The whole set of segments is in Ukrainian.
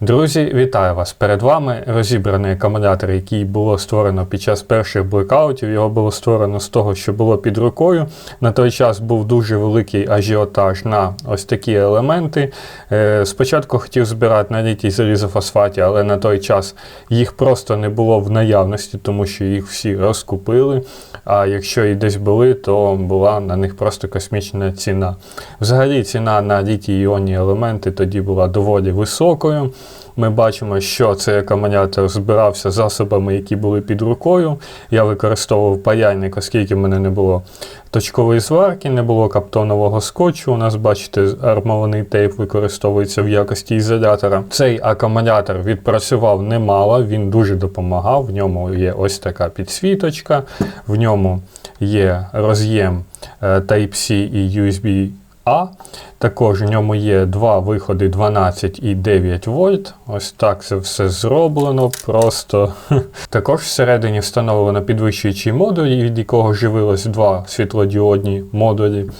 Друзі, вітаю вас! Перед вами розібраний акумулятор, який було створено під час перших блекаутів. Його було створено з того, що було під рукою. На той час був дуже великий ажіотаж на ось такі елементи. Е, Спочатку хотів збирати на літій залізофосфаті, але на той час їх просто не було в наявності, тому що їх всі розкупили. А якщо і десь були, то була на них просто космічна ціна. Взагалі ціна на літій іонні елементи тоді була доволі високою. Ми бачимо, що цей акумулятор збирався засобами, які були під рукою. Я використовував паяльник, оскільки в мене не було точкової зварки, не було каптонового скотчу. У нас, бачите, армований тейп використовується в якості ізолятора. Цей акумулятор відпрацював немало, він дуже допомагав. В ньому є ось така підсвіточка, в ньому є роз'єм е, Type-C і USB. А. Також в ньому є два виходи 12 і 9 вольт. Ось так це все зроблено. Просто. Також всередині встановлено підвищуючий модуль, від якого живилось два світлодіодні модулі.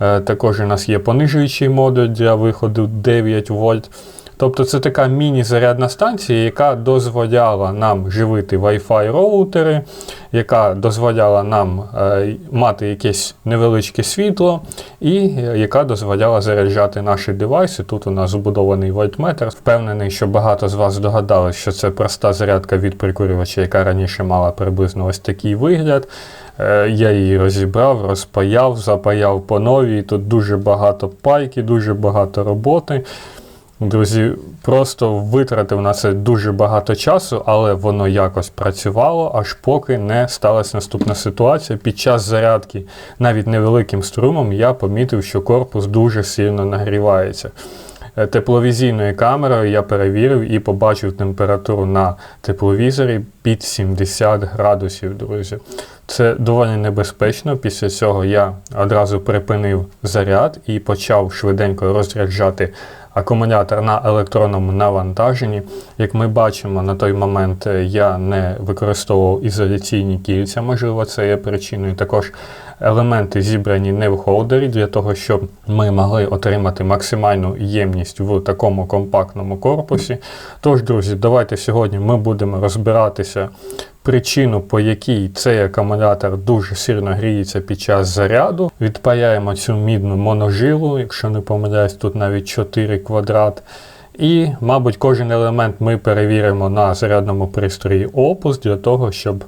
Е, Також у нас є понижуючий модуль для виходу 9 вольт. Тобто це така міні-зарядна станція, яка дозволяла нам живити Wi-Fi роутери, яка дозволяла нам е, мати якесь невеличке світло, і е, яка дозволяла заряджати наші девайси. Тут у нас збудований вольтметр. Впевнений, що багато з вас здогадались, що це проста зарядка від прикурювача, яка раніше мала приблизно ось такий вигляд. Е, Я її розібрав, розпаяв, запаяв по новій. Тут дуже багато пайки, дуже багато роботи. Друзі, просто витратив на це дуже багато часу, але воно якось працювало, аж поки не сталася наступна ситуація. Під час зарядки навіть невеликим струмом я помітив, що корпус дуже сильно нагрівається. Е, Тепловізійною камерою я перевірив і побачив температуру на тепловізорі під 70 градусів, друзі. Це доволі небезпечно. Після цього я одразу припинив заряд і почав швиденько розряджати акумулятор на електронному навантаженні. Як ми бачимо, на той момент е, я не використовував ізоляційні кільця, можливо, це є причиною. Також елементи зібрані не в холдері для того, щоб ми могли отримати максимальну ємність в такому компактному корпусі. Тож, друзі, давайте сьогодні ми будемо розбиратися. Причину, по якій цей акумулятор дуже сильно гріється під час заряду, відпаяємо цю мідну моножилу, якщо не помиляюсь, тут навіть 4 квадрат. І, мабуть, кожен елемент ми перевіримо на зарядному пристрої Opus для того, щоб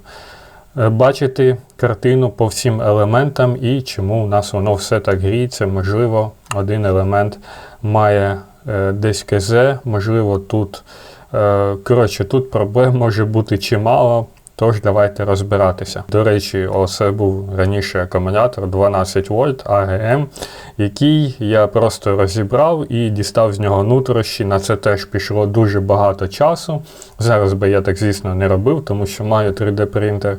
бачити картину по всім елементам і чому у нас воно все так гріється. Можливо, один елемент має е, десь КЗ, можливо, тут. е, Коротше, тут проблем може бути чимало. Тож давайте розбиратися. До речі, це був раніше акумулятор 12 вольт АГМ, який я просто розібрав і дістав з нього нутрощі. На це теж пішло дуже багато часу. Зараз би я так, звісно, не робив, тому що маю 3D принтер.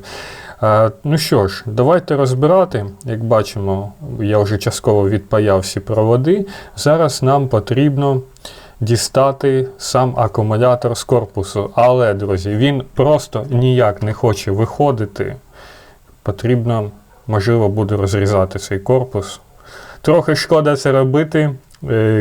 Е, ну що ж, давайте розбирати. Як бачимо, я вже частково відпаяв всі проводи. Зараз нам потрібно дістати сам акумулятор з корпусу. Але, друзі, він просто ніяк не хоче виходити. Потрібно, можливо, буде розрізати цей корпус. Трохи шкода це робити,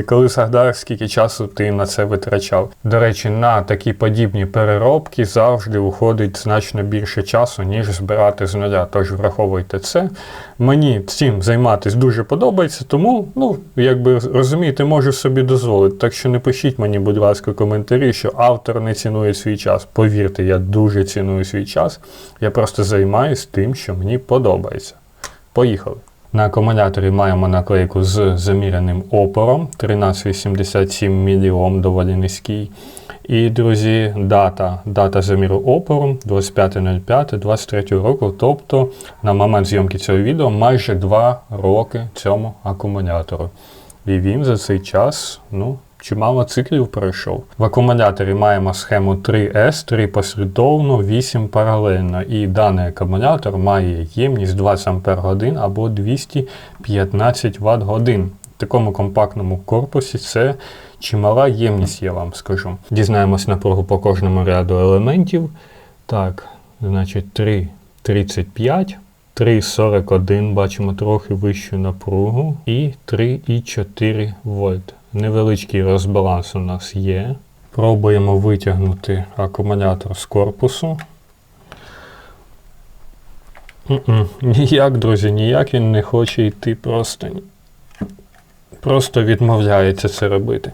коли згадаєш, скільки часу ти на це витрачав. До речі, на такі подібні переробки завжди уходить значно більше часу, ніж збирати з нуля. Тож враховуйте це. Мені цим займатися дуже подобається, тому, ну, якби розумієте, можу собі дозволити. Так що не пишіть мені, будь ласка, коментарі, що автор не цінує свій час. Повірте, я дуже ціную свій час. Я просто займаюся тим, що мені подобається. Поїхали. На акумуляторі маємо наклейку з заміряним опором 1387 мільйом доволі низький. І, друзі, дата дата заміру опору 25.05.23 року. Тобто на момент зйомки цього відео майже 2 роки цьому акумулятору. І він за цей час, ну, чимало циклів пройшов. В акумуляторі маємо схему 3S, 3 послідовно, 8 паралельно. І даний акумулятор має ємність 20 Ах або 215 Вт годин. В такому компактному корпусі це чимала ємність, я вам скажу. Дізнаємось напругу по кожному ряду елементів. Так, значить 3,35. 3,41 бачимо трохи вищу напругу і 3,4 вольт. Невеличкий розбаланс у нас є. Пробуємо витягнути акумулятор з корпусу. М-м, Ніяк, друзі, ніяк він не хоче йти просто. Просто відмовляється це робити.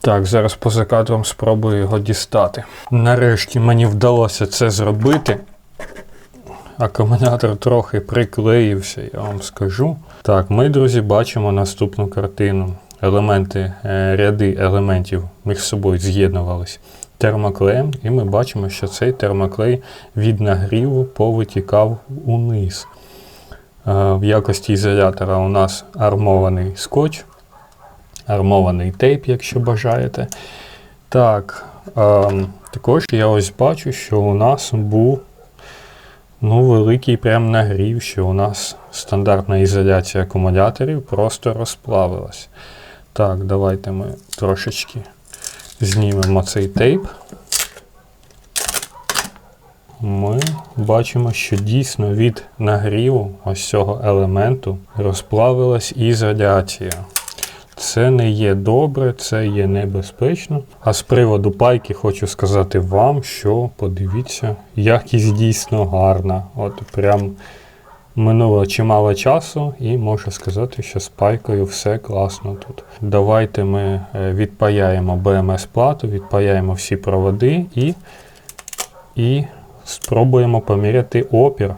Так, зараз поза кадром спробую його дістати. Нарешті мені вдалося це зробити. Акумулятор трохи приклеївся, я вам скажу. Так, ми, друзі, бачимо наступну картину. Елементи, е, ряди елементів між собою з'єднувались термоклеєм, і ми бачимо, що цей термоклей від нагріву повитікав униз. Е, В якості ізолятора у нас армований скотч, армований тейп, якщо бажаєте. Так, ем, також я ось бачу, що у нас був ну, великий прям нагрів, що у нас стандартна ізоляція акумуляторів просто розплавилась. Так, давайте ми трошечки знімемо цей тейп. Ми бачимо, що дійсно від нагріву ось цього елементу розплавилась ізоляція. Це не є добре, це є небезпечно. А з приводу пайки хочу сказати вам, що подивіться, якість дійсно гарна. От прям минуло чимало часу, і можу сказати, що з пайкою все класно тут. Давайте ми е, відпаяємо BMS-плату, відпаяємо всі проводи і, і спробуємо поміряти опір.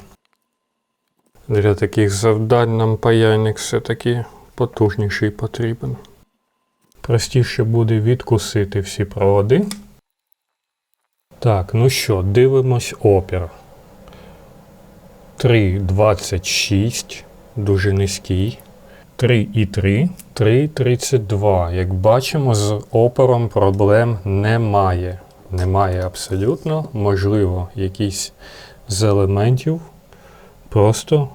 Для таких завдань нам паяльник все-таки потужніший потрібен. Простіше буде відкусити всі проводи. Так, ну що, дивимось опір. 3,26, дуже низький. 3,3, 3,32. Як бачимо, з опором проблем немає. Немає абсолютно. Можливо, якийсь з елементів просто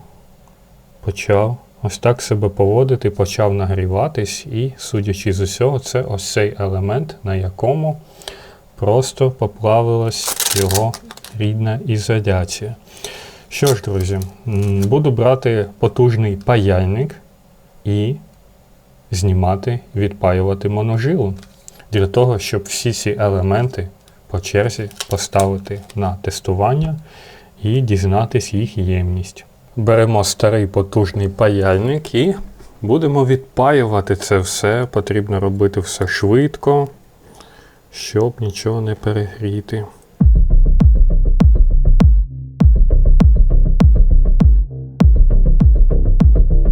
почав ось так себе поводити, почав нагріватись, і, судячи з усього, це ось цей елемент, на якому просто поплавилась його рідна ізоляція. Що ж, друзі, буду брати потужний паяльник і знімати, відпаювати моножилу для того, щоб всі ці елементи по черзі поставити на тестування і дізнатись їх ємність. Беремо старий потужний паяльник і будемо відпаювати це все. Потрібно робити все швидко, щоб нічого не перегріти.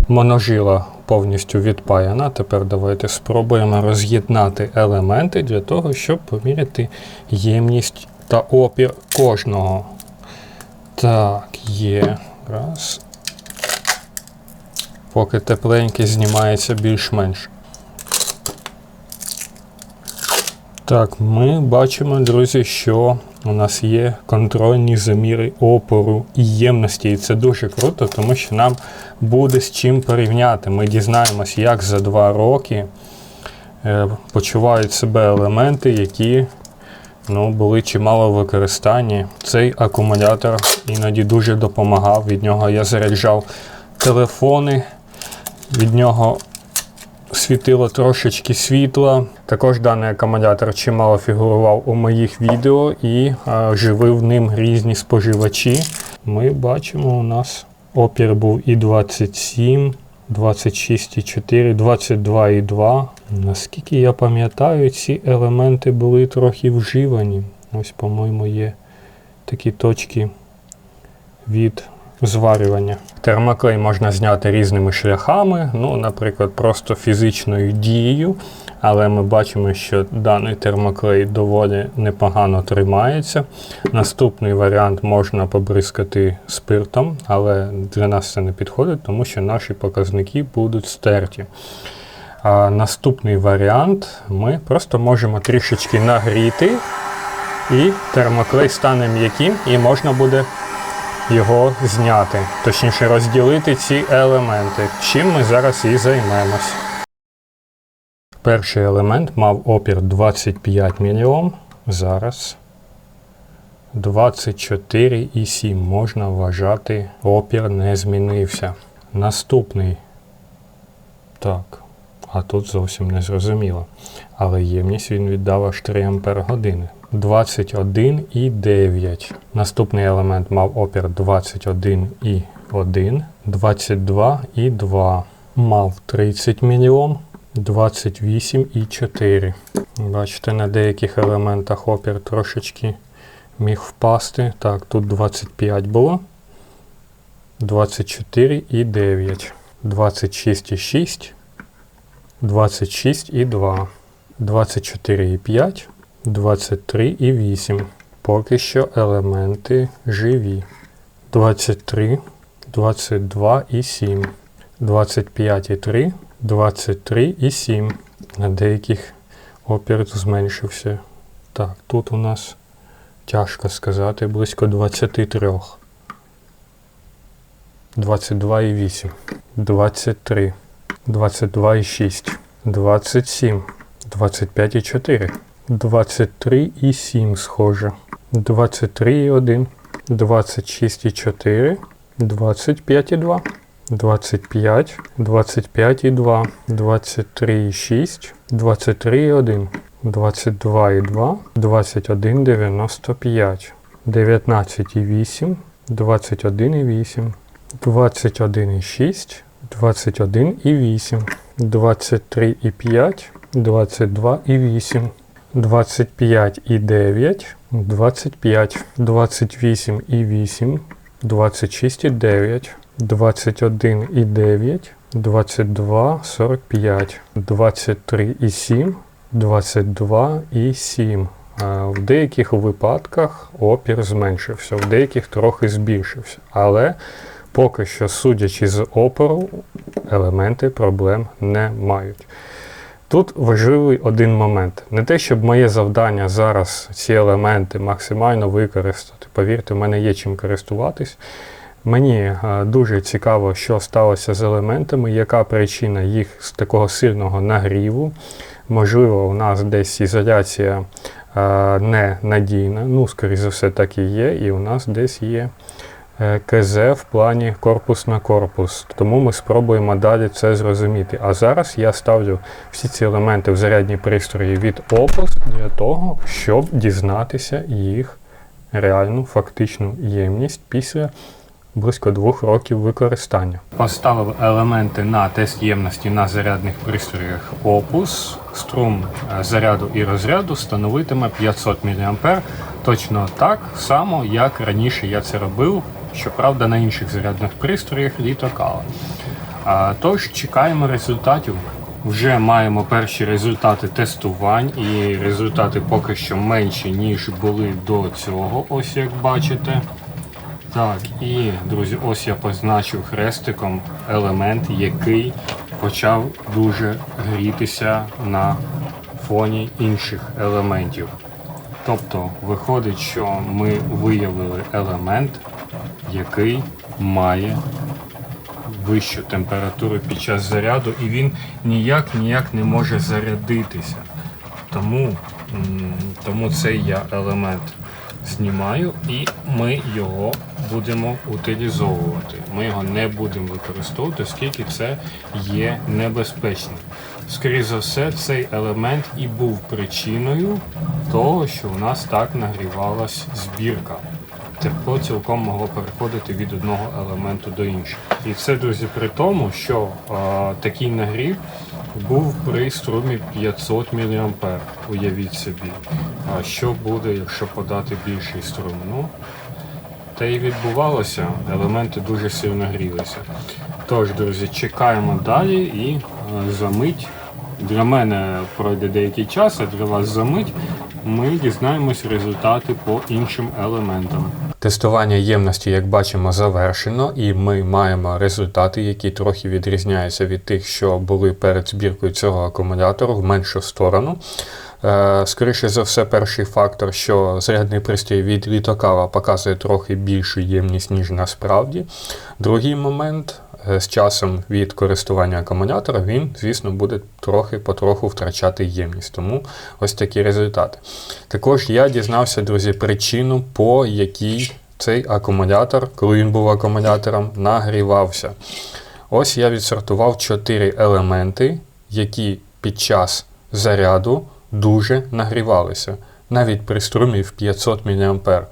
Моножила повністю відпаяна. Тепер давайте спробуємо роз'єднати елементи для того, щоб поміряти ємність та опір кожного. Так, є. Раз. Поки тепленький знімається більш-менш. Так, ми бачимо, друзі, що у нас є контрольні заміри опору і ємності. І це дуже круто, тому що нам буде з чим порівняти. Ми дізнаємось, як за два роки е, почувають себе елементи, які ну, були чимало в використанні. Цей акумулятор іноді дуже допомагав. Від нього я заряджав телефони, від нього світило трошечки світла. Також даний акумулятор чимало фігурував у моїх відео і а, живив ним різні споживачі. Ми бачимо, у нас опір був і 27, 26,4, 22,2. Наскільки я пам'ятаю, ці елементи були трохи вживані. Ось, по-моєму, є такі точки від зварювання. Термоклей можна зняти різними шляхами, ну, наприклад, просто фізичною дією. Але ми бачимо, що даний термоклей доволі непогано тримається. Наступний варіант можна побризкати спиртом, але для нас це не підходить, тому що наші показники будуть стерті. А наступний варіант ми просто можемо трішечки нагріти, і термоклей стане м'яким, і можна буде його зняти, точніше розділити ці елементи, чим ми зараз і займемось. Перший елемент мав опір 25 мільйом, зараз 24,7 можна вважати, опір не змінився. Наступний. Так, а тут зовсім не зрозуміло. Але ємність він віддав аж 3 Ампер години. 21,9. Наступний елемент мав опір 21,1, 22,2. Мав 30 мільйом, 28,4. Бачите, на деяких елементах опір трошечки міг впасти. Так, тут 25 було. 24,9. 26,6. 26,2. 24,5. 23,8. Поки що елементи живі. 23, 22,7. 25,3, 23,7. На деяких опір зменшився. Так, тут у нас тяжко сказати, близько 23. 22,8, 23, 22,6, 27, 25,4, 23,7 схоже, 23,1, 26,4, 25,2. 25, 25,2, 23,6, 23,1, 22,2, 21,95, 19,8, 21,8, 21,6, 21,8, 23,5, 22,8, 25,9, 25, 28,8, 26,9, 21,9, 22,45, 23,7, 22,7. А В деяких випадках опір зменшився, в деяких трохи збільшився. Але поки що, судячи з опору, елементи проблем не мають. Тут важливий один момент. Не те, щоб моє завдання зараз ці елементи максимально використати. Повірте, в мене є чим користуватись. Мені е, дуже цікаво, що сталося з елементами, яка причина їх з такого сильного нагріву. Можливо, у нас десь ізоляція е, не надійна, ну, скоріше за все, так і є, і у нас десь є КЗ в плані корпус на корпус. Тому ми спробуємо далі це зрозуміти. А зараз я ставлю всі ці елементи в зарядні пристрої від Opus для того, щоб дізнатися їх реальну фактичну ємність після близько двох років використання. Поставив елементи на тест ємності на зарядних пристроях Opus. Струм е, заряду і розряду становитиме 500 мА. Точно так само, як раніше я це робив, щоправда, на інших зарядних пристроях літокала. Тож чекаємо результатів. Вже маємо перші результати тестувань, і результати поки що менші, ніж були до цього, ось як бачите. Так, і, друзі, ось я позначив хрестиком елемент, який почав дуже грітися на фоні інших елементів. Тобто виходить, що ми виявили елемент, який має вищу температуру під час заряду, і він ніяк ніяк не може зарядитися. Тому, Тому цей я елемент знімаю і ми його будемо утилізовувати. Ми його не будемо використовувати, оскільки це є небезпечним. Скоріше за все, цей елемент і був причиною того, що у нас так нагрівалась збірка. Тепло цілком могло переходити від одного елементу до іншого. І це, друзі, при тому, що а, такий нагрів був при струмі 500 мА. Уявіть собі. А що буде, якщо подати більший струм? Ну, те і відбувалося, елементи дуже сильно грілися. Тож, друзі, чекаємо далі і е, за мить. Для мене пройде деякий час, а для вас за мить ми дізнаємось результати по іншим елементам. Тестування ємності, як бачимо, завершено, і ми маємо результати, які трохи відрізняються від тих, що були перед збіркою цього акумулятору в меншу сторону. Е, скоріше за все, перший фактор, що зарядний пристрій від літокава показує трохи більшу ємність, ніж насправді. Другий момент. Е, з часом від користування акумулятора він, звісно, буде трохи-потроху втрачати ємність. Тому ось такі результати. Також я дізнався, друзі, причину, по якій цей акумулятор, коли він був акумулятором, нагрівався. Ось я відсортував 4 елементи, які під час заряду дуже нагрівалися, навіть при струмі в 500 мА.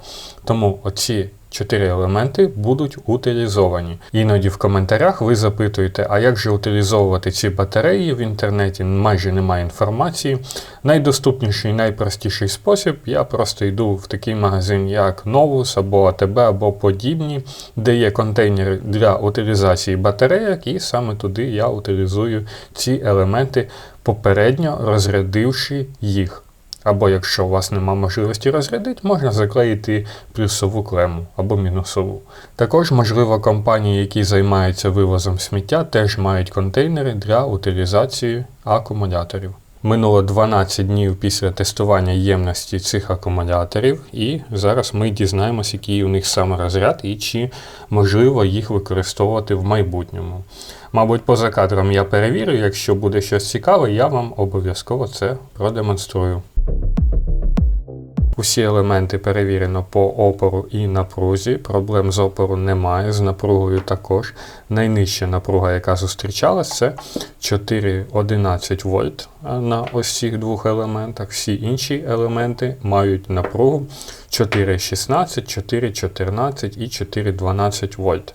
Тому оці чотири елементи будуть утилізовані. Іноді в коментарях ви запитуєте, а як же утилізовувати ці батареї в інтернеті? Майже немає інформації. Найдоступніший, найпростіший спосіб я просто йду в такий магазин, як Novus або АТБ, або подібні, де є контейнери для утилізації батарейок, і саме туди я утилізую ці елементи, попередньо розрядивши їх. Або якщо у вас немає можливості розрядити, можна заклеїти плюсову клему або мінусову. Також, можливо, компанії, які займаються вивозом сміття, теж мають контейнери для утилізації акумуляторів. Минуло 12 днів після тестування ємності цих акумуляторів, і зараз ми дізнаємося, який у них саме розряд і чи можливо їх використовувати в майбутньому. Мабуть, поза кадром я перевірю, якщо буде щось цікаве, я вам обов'язково це продемонструю. Усі елементи перевірено по опору і напрузі. Проблем з опору немає, з напругою також. Найнижча напруга, яка зустрічалась, це 4,11 вольт на ось двох елементах. Всі інші елементи мають напругу 4,16, 4,14 і 4,12 вольт.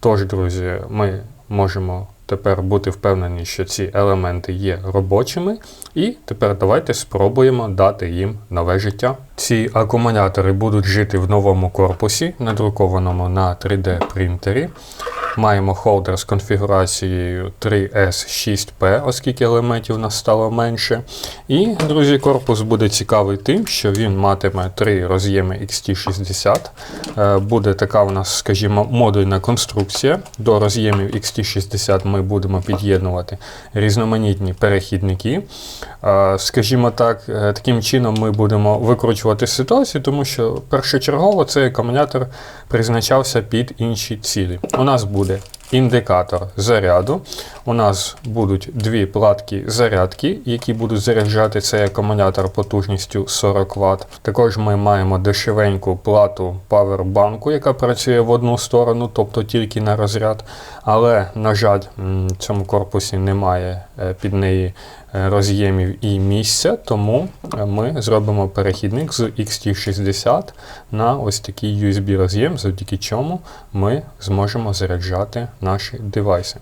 Тож, друзі, ми можемо тепер бути впевнені, що ці елементи є робочими, і тепер давайте спробуємо дати їм нове життя. Ці акумулятори будуть жити в новому корпусі, надрукованому на 3D принтері. Маємо холдер з конфігурацією 3S6P, оскільки елементів у нас стало менше. І, друзі, корпус буде цікавий тим, що він матиме три роз'єми XT60. Е, Буде така у нас, скажімо, модульна конструкція. До роз'ємів XT60 ми будемо під'єднувати різноманітні перехідники. Е, Скажімо так, е, таким чином ми будемо викручувати ситуацію, тому що першочергово цей акумулятор призначався під інші цілі. У нас буде індикатор заряду. У нас будуть дві платки зарядки, які будуть заряджати цей акумулятор потужністю 40 Вт. Також ми маємо дешевеньку плату павербанку, яка працює в одну сторону, тобто тільки на розряд. Але, на жаль, в цьому корпусі немає е, під неї е, роз'ємів і місця, тому е, ми зробимо перехідник з XT60 на ось такий USB роз'єм, завдяки чому ми зможемо заряджати наші девайси.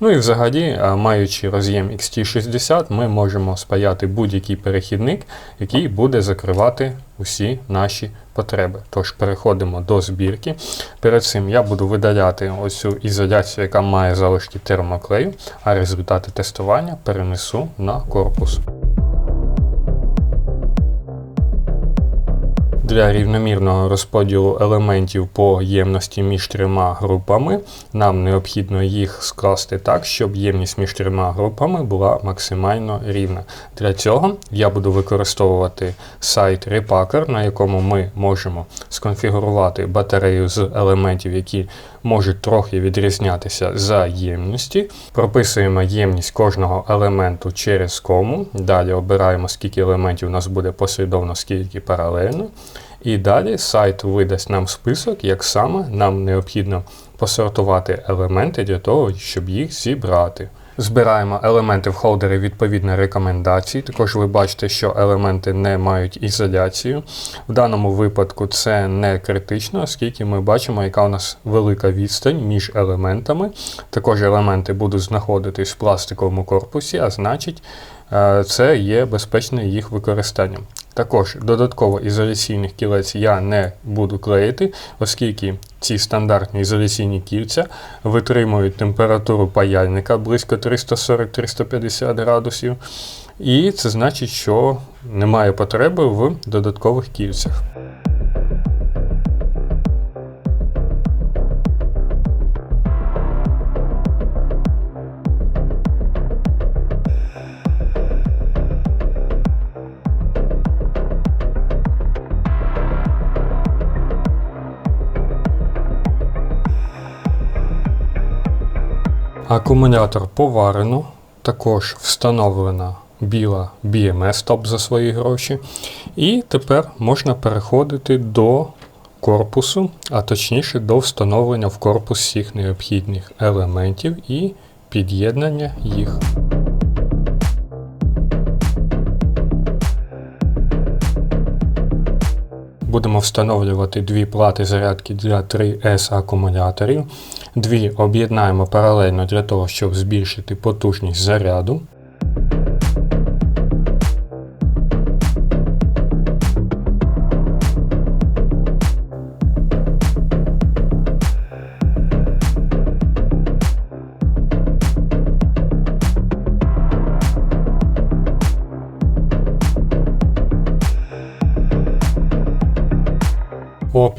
Ну і взагалі, маючи роз'єм XT60, ми можемо спаяти будь-який перехідник, який буде закривати усі наші потреби. Тож переходимо до збірки. Перед цим я буду видаляти ось цю ізоляцію, яка має залишки термоклею, а результати тестування перенесу на корпус. Для рівномірного розподілу елементів по ємності між трьома групами нам необхідно їх скласти так, щоб ємність між трьома групами була максимально рівна. Для цього я буду використовувати сайт Repacker, на якому ми можемо сконфігурувати батарею з елементів, які можуть трохи відрізнятися за ємності. Прописуємо ємність кожного елементу через кому. Далі обираємо, скільки елементів у нас буде послідовно, скільки паралельно. І далі сайт видасть нам список, як саме нам необхідно посортувати елементи для того, щоб їх зібрати. Збираємо елементи в холдери відповідно рекомендацій. Також ви бачите, що елементи не мають ізоляцію. В даному випадку це не критично, оскільки ми бачимо, яка у нас велика відстань між елементами. Також елементи будуть знаходитись в пластиковому корпусі, а значить, е, це є безпечне їх використання. Також додатково ізоляційних кілець я не буду клеїти, оскільки ці стандартні ізоляційні кільця витримують температуру паяльника близько 340-350 градусів. І це значить, що немає потреби в додаткових кільцях. Акумулятор поварено, також встановлена біла BMS топ за свої гроші. І тепер можна переходити до корпусу, а точніше до встановлення в корпус всіх необхідних елементів і під'єднання їх. Будемо встановлювати дві плати зарядки для 3С акумуляторів. Дві об'єднаємо паралельно для того, щоб збільшити потужність заряду.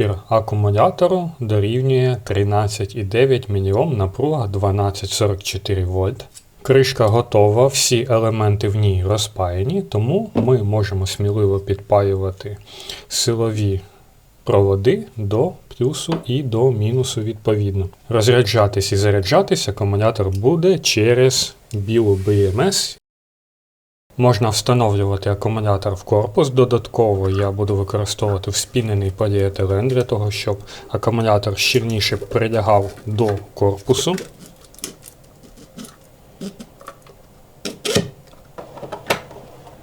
Опір акумулятору дорівнює 13,9 мОм, напруга 1244 вольт. Кришка готова, всі елементи в ній розпаяні, тому ми можемо сміливо підпаювати силові проводи до плюсу і до мінусу відповідно. Розряджатись і заряджатись акумулятор буде через білу BMS Можна встановлювати акумулятор в корпус. Додатково я буду використовувати вспінений поліетилен для того, щоб акумулятор щільніше прилягав до корпусу.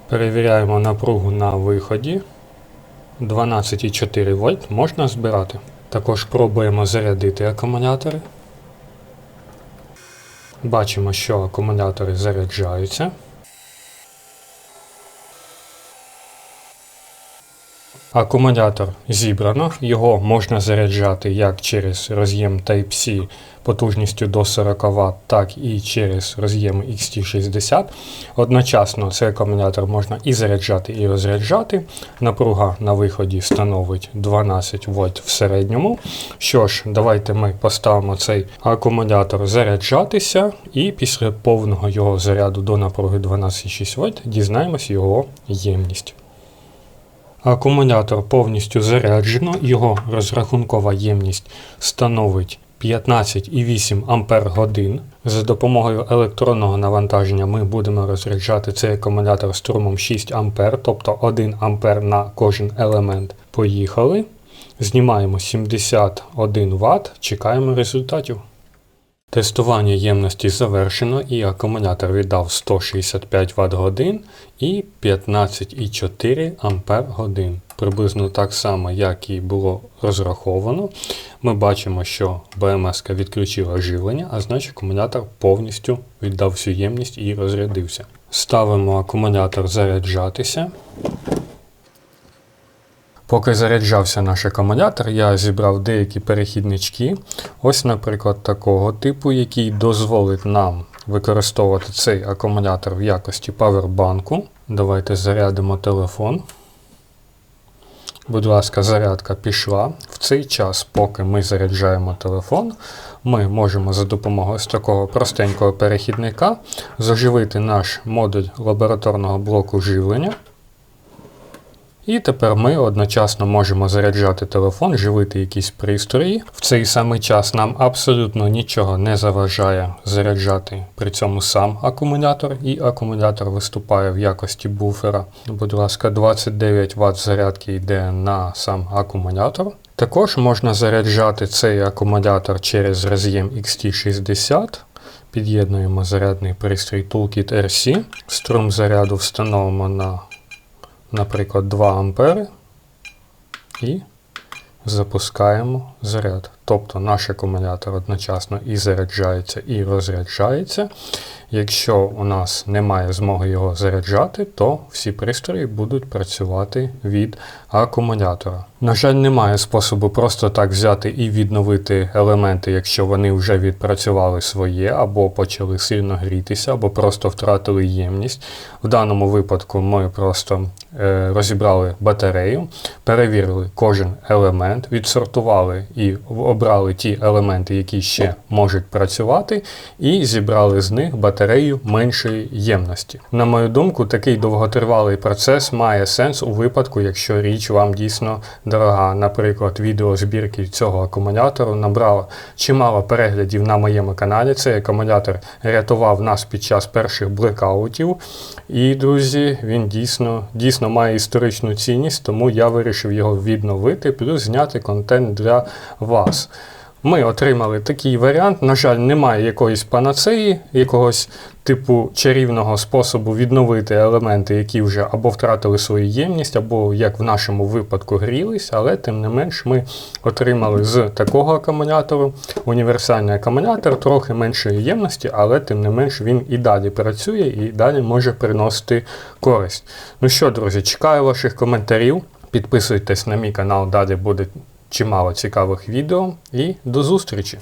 Перевіряємо напругу на виході. 12,4 вольт можна збирати. Також пробуємо зарядити акумулятори. Бачимо, що акумулятори заряджаються. Акумулятор зібрано, його можна заряджати як через роз'єм Type-C потужністю до 40 Вт, так і через роз'єм XT60. Одночасно цей акумулятор можна і заряджати, і розряджати. Напруга на виході становить 12 вольт в середньому. Що ж, давайте ми поставимо цей акумулятор заряджатися, і після повного його заряду до напруги 12,6 вольт дізнаємось його ємність. Акумулятор повністю заряджено, його розрахункова ємність становить 15,8 Ампер годин. За допомогою електронного навантаження ми будемо розряджати цей акумулятор струмом 6 А, тобто 1 А на кожен елемент. Поїхали. Знімаємо 71 Вт, чекаємо результатів. Тестування ємності завершено і акумулятор віддав 165 Вт годин і 15,4 Ампер годин. Приблизно так само, як і було розраховано. Ми бачимо, що БМС відключила живлення, а значить акумулятор повністю віддав всю ємність і розрядився. Ставимо акумулятор заряджатися. Поки заряджався наш акумулятор, я зібрав деякі перехіднички. Ось, наприклад, такого типу, який дозволить нам використовувати цей акумулятор в якості павербанку. Давайте зарядимо телефон. Будь ласка, зарядка пішла. В цей час, поки ми заряджаємо телефон, ми можемо за допомогою ось такого простенького перехідника заживити наш модуль лабораторного блоку живлення. І тепер ми одночасно можемо заряджати телефон, живити якісь пристрої. В цей самий час нам абсолютно нічого не заважає заряджати при цьому сам акумулятор, і акумулятор виступає в якості буфера. Будь ласка, 29 Вт зарядки йде на сам акумулятор. Також можна заряджати цей акумулятор через роз'єм XT60. Під'єднуємо зарядний пристрій Toolkit RC. Струм заряду встановимо на наприклад, 2 ампери і запускаємо заряд. Тобто наш акумулятор одночасно і заряджається, і розряджається. Якщо у нас немає змоги його заряджати, то всі пристрої будуть працювати від акумулятора. На жаль, немає способу просто так взяти і відновити елементи, якщо вони вже відпрацювали своє, або почали сильно грітися, або просто втратили ємність. В даному випадку ми просто е, розібрали батарею, перевірили кожен елемент, відсортували і обрали ті елементи, які ще можуть працювати, і зібрали з них батарею меншої ємності. На мою думку, такий довготривалий процес має сенс у випадку, якщо річ вам дійсно дорога. Наприклад, відео збірки цього акумулятору набрало чимало переглядів на моєму каналі. Цей акумулятор рятував нас під час перших блекаутів. І, друзі, він дійсно, дійсно має історичну цінність, тому я вирішив його відновити, плюс зняти контент для вас. Ми отримали такий варіант. На жаль, немає якоїсь панацеї, якогось типу чарівного способу відновити елементи, які вже або втратили свою ємність, або як в нашому випадку грілись, але тим не менш ми отримали з такого акумулятору універсальний акумулятор трохи меншої ємності, але тим не менш він і далі працює і далі може приносити користь. Ну що, друзі, чекаю ваших коментарів. Підписуйтесь на мій канал, далі буде чимало цікавих відео і до зустрічі!